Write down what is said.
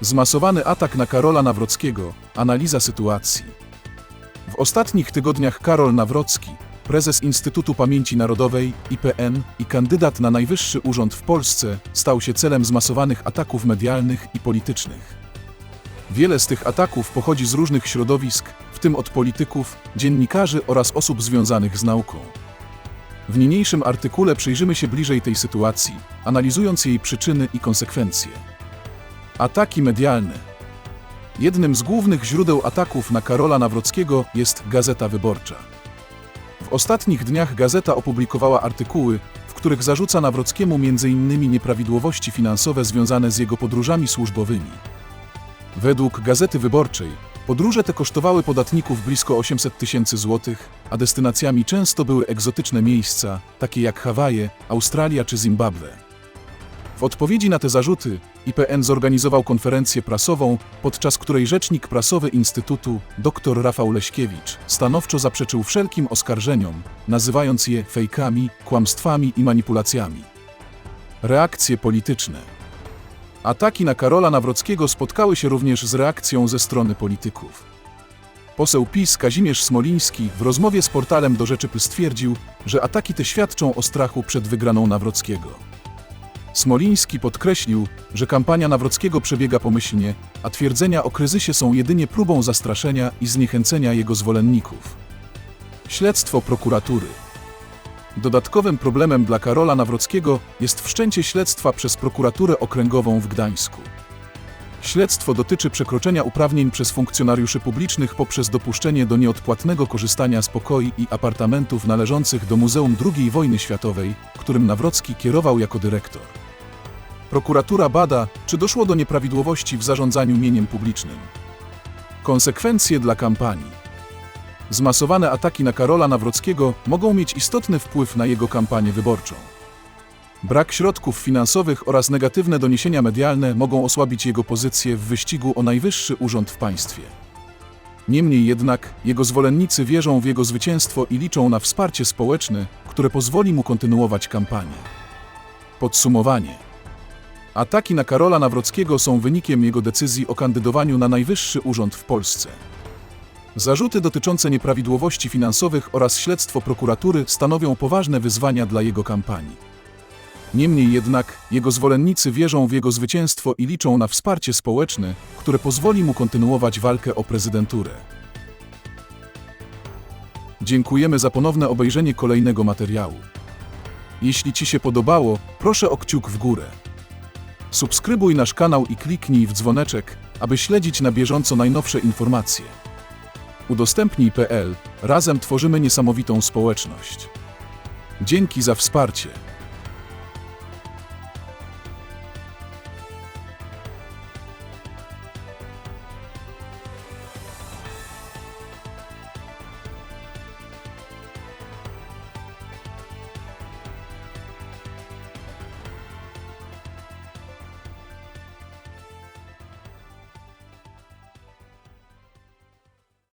Zmasowany atak na Karola Nawrockiego. Analiza sytuacji. W ostatnich tygodniach Karol Nawrocki, prezes Instytutu Pamięci Narodowej IPN i kandydat na najwyższy urząd w Polsce, stał się celem zmasowanych ataków medialnych i politycznych. Wiele z tych ataków pochodzi z różnych środowisk, w tym od polityków, dziennikarzy oraz osób związanych z nauką. W niniejszym artykule przyjrzymy się bliżej tej sytuacji, analizując jej przyczyny i konsekwencje. Ataki medialne. Jednym z głównych źródeł ataków na Karola Nawrockiego jest Gazeta Wyborcza. W ostatnich dniach gazeta opublikowała artykuły, w których zarzuca Nawrockiemu m.in. nieprawidłowości finansowe związane z jego podróżami służbowymi. Według Gazety Wyborczej podróże te kosztowały podatników blisko 800 tysięcy złotych, a destynacjami często były egzotyczne miejsca, takie jak Hawaje, Australia czy Zimbabwe. W odpowiedzi na te zarzuty IPN zorganizował konferencję prasową, podczas której rzecznik prasowy Instytutu, dr Rafał Leśkiewicz, stanowczo zaprzeczył wszelkim oskarżeniom, nazywając je fejkami, kłamstwami i manipulacjami. Reakcje polityczne. Ataki na Karola Nawrockiego spotkały się również z reakcją ze strony polityków. Poseł PiS Kazimierz Smoliński w rozmowie z portalem Do Rzeczy stwierdził, że ataki te świadczą o strachu przed wygraną Nawrockiego. Smoliński podkreślił, że kampania Nawrockiego przebiega pomyślnie, a twierdzenia o kryzysie są jedynie próbą zastraszenia i zniechęcenia jego zwolenników. Śledztwo prokuratury. Dodatkowym problemem dla Karola Nawrockiego jest wszczęcie śledztwa przez prokuraturę okręgową w Gdańsku. Śledztwo dotyczy przekroczenia uprawnień przez funkcjonariuszy publicznych poprzez dopuszczenie do nieodpłatnego korzystania z pokoi i apartamentów należących do Muzeum II Wojny Światowej, którym Nawrocki kierował jako dyrektor. Prokuratura bada, czy doszło do nieprawidłowości w zarządzaniu mieniem publicznym. Konsekwencje dla kampanii. Zmasowane ataki na Karola Nawrockiego mogą mieć istotny wpływ na jego kampanię wyborczą. Brak środków finansowych oraz negatywne doniesienia medialne mogą osłabić jego pozycję w wyścigu o najwyższy urząd w państwie. Niemniej jednak, jego zwolennicy wierzą w jego zwycięstwo i liczą na wsparcie społeczne, które pozwoli mu kontynuować kampanię. Podsumowanie. Ataki na Karola Nawrockiego są wynikiem jego decyzji o kandydowaniu na najwyższy urząd w Polsce. Zarzuty dotyczące nieprawidłowości finansowych oraz śledztwo prokuratury stanowią poważne wyzwania dla jego kampanii. Niemniej jednak, jego zwolennicy wierzą w jego zwycięstwo i liczą na wsparcie społeczne, które pozwoli mu kontynuować walkę o prezydenturę. Dziękujemy za ponowne obejrzenie kolejnego materiału. Jeśli Ci się podobało, proszę o kciuk w górę. Subskrybuj nasz kanał i kliknij w dzwoneczek, aby śledzić na bieżąco najnowsze informacje. Udostępnij.pl Razem tworzymy niesamowitą społeczność. Dzięki za wsparcie.